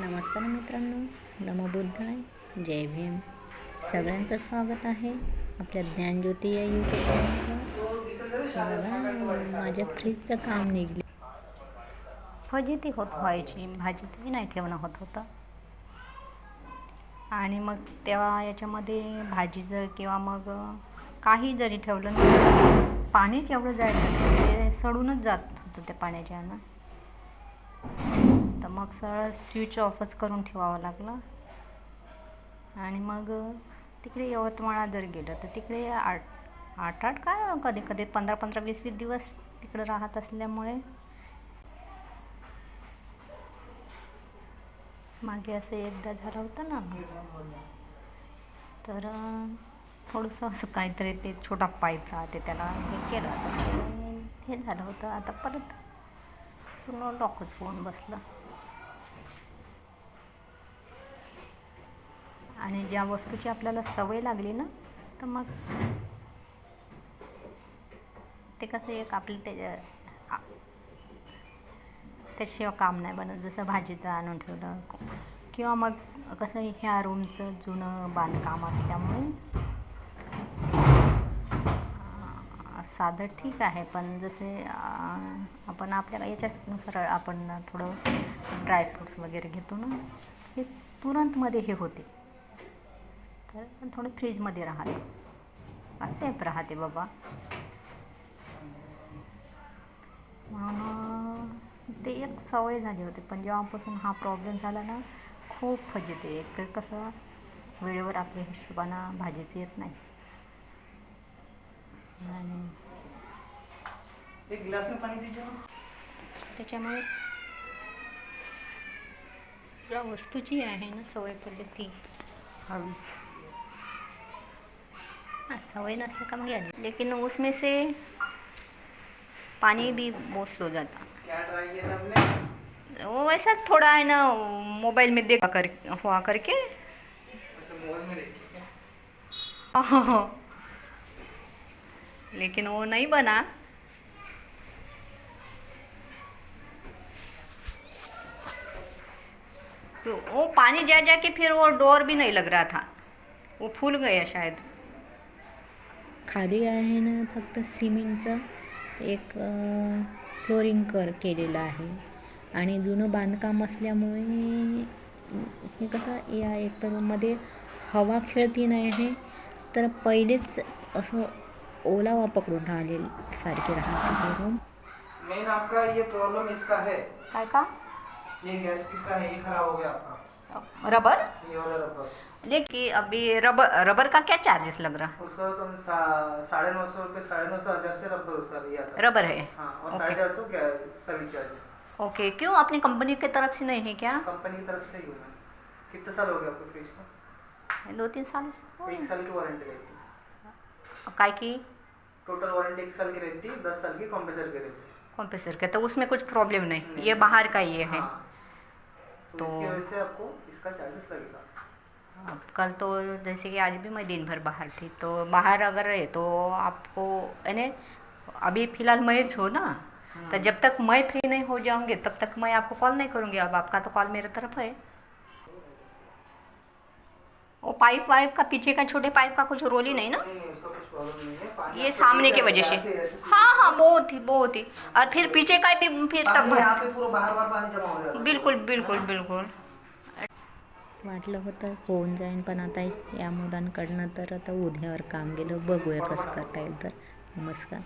नमस्कार मित्रांनो नमबुद्धाय जय भीम. सगळ्यांचं स्वागत आहे आपल्या ज्ञानज्योती या यूट्यूब माझ्या फ्रीजचं काम निघले. फजिती होत व्हायची. भाजीचंही नाही ठेवणं होत होतं. आणि मग तेव्हा याच्यामध्ये भाजीचं किंवा मग काही जरी ठेवलं ना पाणीच एवढं जायचं. ते सडूनच जात होतं त्या पाण्याच्यानं तर मग सरळ स्विच ऑफच करून ठेवावं लागलं. आणि मग तिकडे यवतमाळात जर गेलं तर तिकडे आठ आठ आठ काय कधी कधी पंधरा पंधरा वीस वीस दिवस तिकडं राहत असल्यामुळे मागे असं एकदा झालं होतं ना. तर थोडंसं असं काहीतरी ते छोटा पाईप राहते त्याला हे केलं. तर हे झालं होतं. आता परत पूर्ण लॉकच होऊन बसलं. आणि ज्या वस्तूची आपल्याला सवय लागली ना तर मग ते कसं एक आपलं ते त्याशिवाय काम नाही बनत. जसं भाजीचं आणून ठेवलं किंवा मग कसं ह्या रूमचं जुनं बांधकाम असल्यामुळे साधं ठीक आहे. पण जसे आपण आपल्या याच्यानुसार आपण थोडं ड्रायफ्रूट्स वगैरे घेतो ना हे तुरंतमध्ये हे होते. तर थोडं फ्रीजमध्ये राहते. सेफ राहते बाबा. म्हणून ते एक सवय झाली होती पण जेव्हापासून हा प्रॉब्लेम झाला ना खूप फजिती. एक तर कसं वेळेवर आपल्या हिशोबानं भाजीच येत नाही. आणि एक गिलास में पानी दीजिए. ना त्याच्यामुळे ज्या वस्तूची आहे ना सवय पडली ती. हवी. सवय नसलं का मग यायला. लेकिन उसमें से पानी भी बहुत स्लो जाता। वो वैसा थोड़ा है ना मोबाइल में देखा कर हुआ करके। लेकिन वो नहीं बना। तो वो पानी जा जा के फिर वो डोर भी नहीं लग रहा था। वो फूल गया शायद। खाली आहे ना फक्त सिमेंटचं एक फ्लोरिंग कर केलेलं आहे. आणि जुनं बांधकाम असल्यामुळे हे कसं या एकतरमध्ये हवा खेळती नाही आहे तर पहिलेच असं ओलावा पकडून राहिले सारखे राहते रूम मेन आपका ये प्रॉब्लम इसका है। काय का? ये गैस का है ये खराब हो गया आपका। रबर? लेकिन अभी रबर रबर का क्या चार्जेस लग रहा? उसका तुम सा- साढ़े नौ सौ रुपये साढ़े नौ सौ हज़ार से रबर उसका था रबर है? हाँ और ओके। साढ़े चार सौ क्या सर्विस चार्ज ओके क्यों? अपनी कंपनी की तरफ़ से नहीं है क्या? कंपनी की तरफ़ से ही हुआ कितने साल हो गए आपको फ्रिज को? दो तीन साल। एक साल की वारंटी रहती काय की? टोटल वारंटी एक साल की रहती है दस साल की कॉम्प्रेसर की रहती है। कॉम्प्रेसर का तो उसमें कुछ प्रॉब्लम नहीं। ये बाहर का ये है। हाँ। तो तो- इसकी वजह से आपको इसका चार्जेस लगेगा। अब कल तो जैसे कि आज भी मैं दिन भर बाहर थी तो बाहर अगर रहे तो आपको यानी अभी फ़िलहाल मैं हूँ ना तो जब तक मैं फ्री नहीं हो जाऊँगी तब तक मैं आपको कॉल नहीं करूँगी। अब आपका तो कॉल मेरे तरफ़ है। वो पाइप वाइप का पीछे का छोटे पाइप का कुछ रोल ही नहीं ना? ये सामने की वजह से। हाँ हाँ बहुत ही बहुत ही। और फिर पीछे का भी फिर पानी तब यहाँ पे पूरा बाहर बाहर पानी जमा हो जाता है। बिलकुल बिलकुल बिलकुल। वाटलं होतं होऊन जाईन पण आता या मुलांकडनं तर आता उद्यावर काम गेलं. बघूया कसं करता येईल तर. नमस्कार.